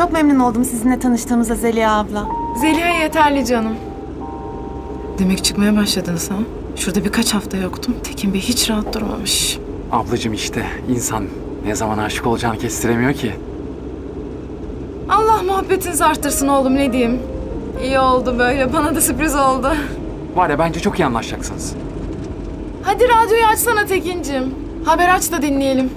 Çok memnun oldum sizinle tanıştığımıza Zeliha abla. Zeliha yeterli canım. Demek çıkmaya başladınız ha? Şurada birkaç hafta yoktum. Tekin Bey hiç rahat durmamış. Ablacım işte insan ne zaman aşık olacağını kestiremiyor ki. Allah muhabbetinizi arttırsın oğlum ne diyeyim. İyi oldu böyle. Bana da sürpriz oldu. Var ya bence çok iyi anlaşacaksınız. Hadi radyoyu açsana Tekin'cim. Haber aç da dinleyelim.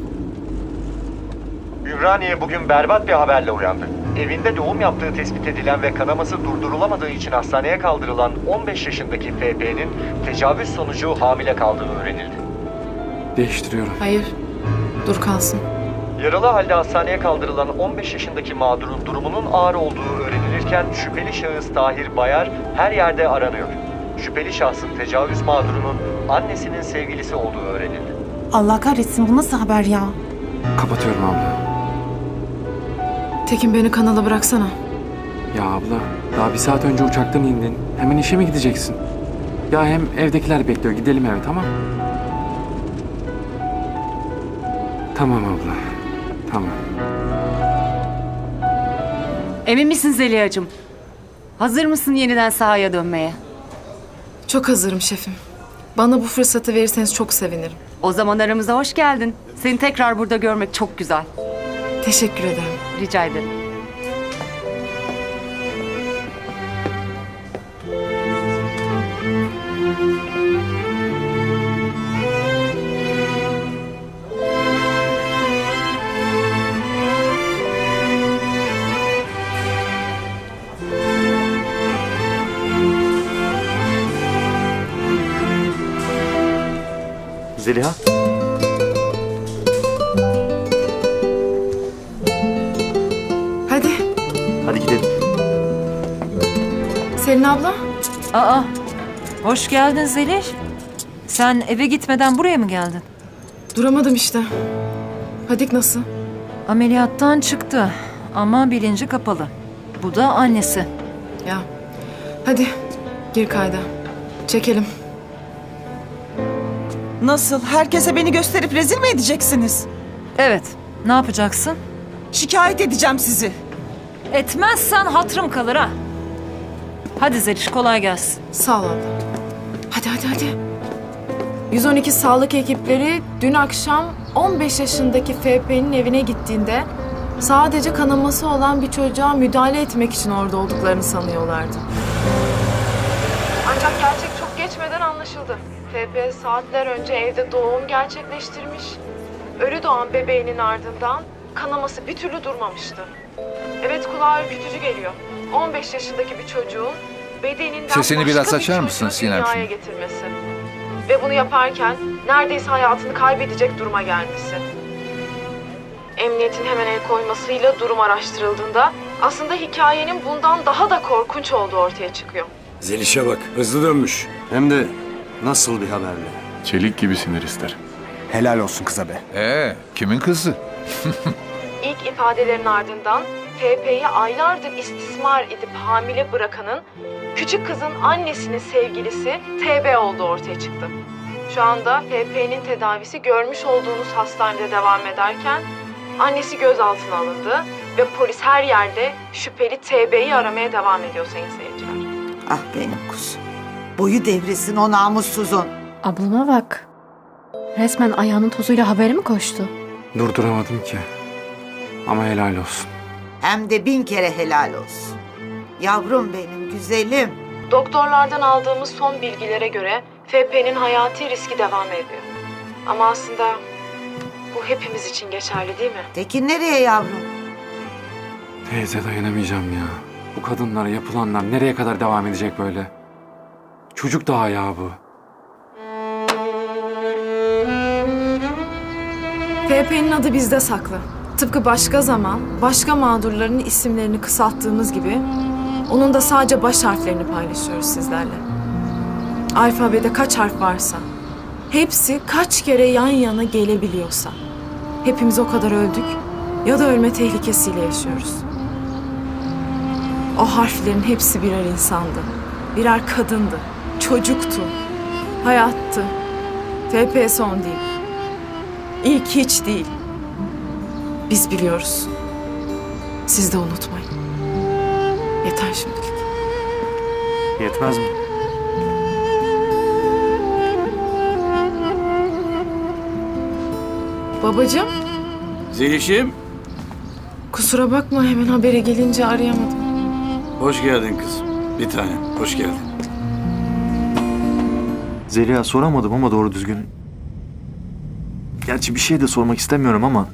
Ümraniye bugün berbat bir haberle uyandı. Evinde doğum yaptığı tespit edilen ve kanaması durdurulamadığı için hastaneye kaldırılan 15 yaşındaki FP'nin tecavüz sonucu hamile kaldığı öğrenildi. Değiştiriyorum. Hayır. Dur kalsın. Yaralı halde hastaneye kaldırılan 15 yaşındaki mağdurun durumunun ağır olduğu öğrenilirken şüpheli şahıs Tahir Bayar her yerde aranıyor. Şüpheli şahsın tecavüz mağdurunun annesinin sevgilisi olduğu öğrenildi. Allah kahretsin bu nasıl haber ya? Kapatıyorum abla. Tekin beni kanala bıraksana. Ya abla daha bir saat önce uçaktan indin. Hemen işe mi gideceksin? Ya hem evdekiler bekliyor. Gidelim eve tamam. Tamam abla. Tamam. Emin misin Zeliha'cığım? Hazır mısın yeniden sahaya dönmeye? Çok hazırım şefim. Bana bu fırsatı verirseniz çok sevinirim. O zaman aramıza hoş geldin. Seni tekrar burada görmek çok güzel. Teşekkür ederim. Rica ederim. Zeliha? Selin abla. Aa, hoş geldin Zeliş. Sen eve gitmeden buraya mı geldin? Duramadım işte. Hadik nasıl? Ameliyattan çıktı ama bilinci kapalı. Bu da annesi. Ya. Hadi. Gir kayda. Çekelim. Nasıl? Herkese beni gösterip rezil mi edeceksiniz? Evet, ne yapacaksın? Şikayet edeceğim sizi. Etmezsen hatırım kalır ha. Hadi Zeliş kolay gelsin. Sağ ol abla. Hadi hadi hadi. 112 sağlık ekipleri dün akşam 15 yaşındaki FP'nin evine gittiğinde sadece kanaması olan bir çocuğa müdahale etmek için orada olduklarını sanıyorlardı. Ancak gerçek çok geçmeden anlaşıldı. FP saatler önce evde doğum gerçekleştirmiş. Ölü doğan bebeğinin ardından kanaması bir türlü durmamıştı. Evet kulağa ürkütücü geliyor. 15 yaşındaki bir çocuğun bedeninden Sesini başka biraz bir açar mısın çocuğu Sinemciğim? dünyaya getirmesi. Ve bunu yaparken neredeyse hayatını kaybedecek duruma gelmesi. Emniyetin hemen el koymasıyla durum araştırıldığında aslında hikayenin bundan daha da korkunç olduğu ortaya çıkıyor. Zeliş'e bak, hızlı dönmüş. Hem de nasıl bir haberle. Çelik gibi sinir ister. Helal olsun kıza be. Ee, kimin kızı? İlk ifadelerin ardından FP'yi aylardır istismar edip hamile bırakanın küçük kızın annesinin sevgilisi TB olduğu ortaya çıktı. Şu anda FP'nin tedavisi görmüş olduğunuz hastanede devam ederken annesi gözaltına alındı ve polis her yerde şüpheli TB'yi aramaya devam ediyor sayın seyirciler. Ah benim kuzum. Boyu devrilsin o namussuzun. Ablama bak. Resmen ayağının tozuyla haberi mi koştu? Durduramadım ki. Ama helal olsun. Hem de bin kere helal olsun. Yavrum benim güzelim. Doktorlardan aldığımız son bilgilere göre FP'nin hayati riski devam ediyor. Ama aslında bu hepimiz için geçerli değil mi? Tekin nereye yavrum? Teyze dayanamayacağım ya. Bu kadınlara yapılanlar nereye kadar devam edecek böyle? Çocuk daha ya bu. FP'nin adı bizde saklı. Tıpkı başka zaman, başka mağdurların isimlerini kısalttığımız gibi onun da sadece baş harflerini paylaşıyoruz sizlerle. Alfabede kaç harf varsa, hepsi kaç kere yan yana gelebiliyorsa. Hepimiz o kadar öldük ya da ölme tehlikesiyle yaşıyoruz. O harflerin hepsi birer insandı. Birer kadındı. Çocuktu. Hayattı. FP son değil. İlk hiç değil. Biz biliyoruz. Siz de unutmayın. Yeter şimdilik. Yetmez mi? Babacığım, Zeliş'im. kusura bakma hemen habere gelince arayamadım. Hoş geldin kızım. Bir tanem. Hoş geldin. Zeliha soramadım ama doğru düzgün. Gerçi bir şey de sormak istemiyorum ama...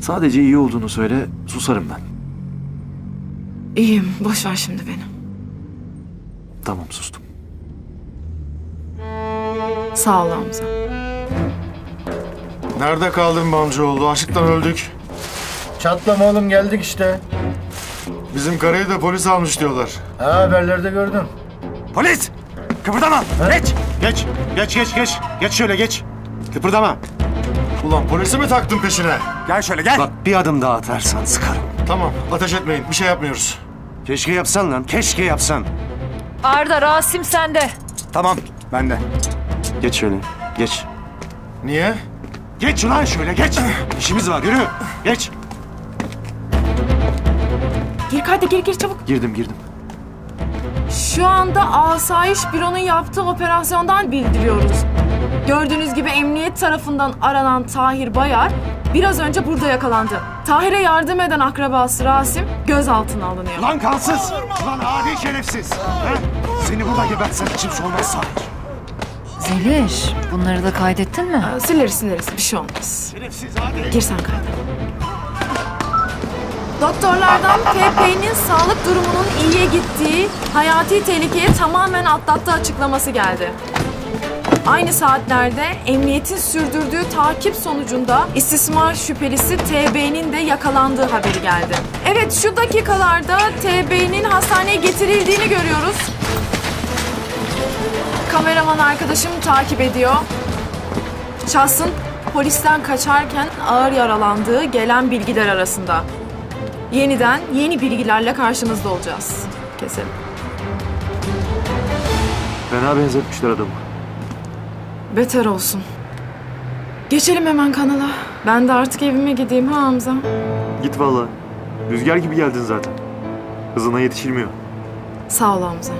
Sadece iyi olduğunu söyle, susarım ben. İyiyim, boş ver şimdi beni. Tamam sustum. Sağ ol Hamza. Nerede kaldın Bamcıoğlu? Açlıktan öldük. Çatlama oğlum geldik işte. Bizim karayı da polis almış diyorlar. Ha haberlerde gördüm. Polis! Kıpırdama! Geç! Geç, geç, geç, geç. Geç şöyle geç. Kıpırdama. Ulan polisi mi taktın peşine? Gel şöyle gel. Bak bir adım daha atarsan sıkarım. Tamam, ateş etmeyin. Bir şey yapmıyoruz. Keşke yapsan lan. Keşke yapsan. Arda, Rasim sende. Tamam. Ben de. Geç şöyle, geç. Niye? Geç ulan şöyle geç. İşimiz var yürü. Geç. Gir hadi gir gir çabuk. Girdim girdim. Şu anda Asayiş Büro'nun yaptığı operasyondan bildiriyoruz. Gördüğünüz gibi emniyet tarafından aranan Tahir Bayar biraz önce burada yakalandı. Tahir'e yardım eden akrabası Rasim gözaltına alınıyor. Lan kansız. Lan adi şerefsiz. Ha? Seni burada gebertsem içim solmaz Sahir. Zeliş, bunları da kaydettin mi? Ee, Sileriz sileriz bir şey olmaz. Şerefsiz hadi. Gir sen kayda. Doktorlardan PP'nin sağlık durumunun iyiye gittiği, hayati tehlikeye tamamen atlattığı açıklaması geldi. Aynı saatlerde emniyetin sürdürdüğü takip sonucunda istismar şüphelisi TB'nin de yakalandığı haberi geldi. Evet şu dakikalarda TB'nin hastaneye getirildiğini görüyoruz. Kameraman arkadaşım takip ediyor. Şahsın polisten kaçarken ağır yaralandığı gelen bilgiler arasında. Yeniden yeni bilgilerle karşınızda olacağız. Keselim. Fena benzetmişler adamı. Beter olsun. Geçelim hemen kanala. Ben de artık evime gideyim ha Hamza. Git valla. Rüzgar gibi geldin zaten. Hızına yetişilmiyor. Sağ ol Hamza.